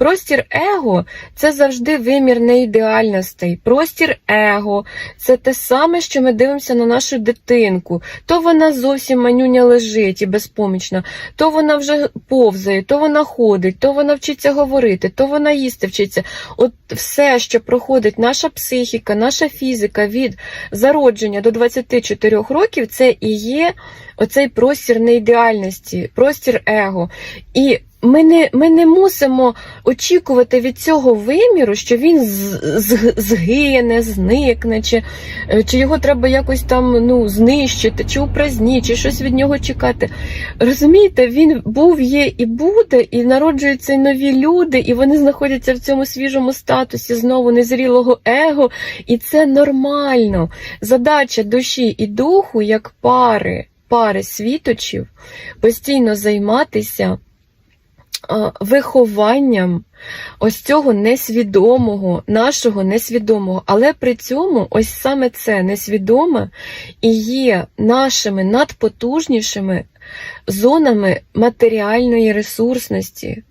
Простір его це завжди вимір неідеальностей. Простір его це те саме, що ми дивимося на нашу дитинку. То вона зовсім манюня лежить і безпомічна, то вона вже повзає, то вона ходить, то вона вчиться говорити, то вона їсти вчиться. От все, що проходить наша психіка, наша фізика від зародження до 24 років, це і є оцей простір неідеальності, простір его. І ми не, ми не мусимо очікувати від цього виміру, що він згине, зникне, чи, е, чи його треба якось там ну, знищити, чи упразнити, чи щось від нього чекати. Розумієте, він був, є і буде, і народжуються нові люди, і вони знаходяться в цьому свіжому статусі знову незрілого его, і це нормально. Задача душі і духу, як пари, пари світочів, постійно займатися вихованням ось цього несвідомого, нашого несвідомого. Але при цьому ось саме це несвідоме і є нашими надпотужнішими зонами матеріальної ресурсності.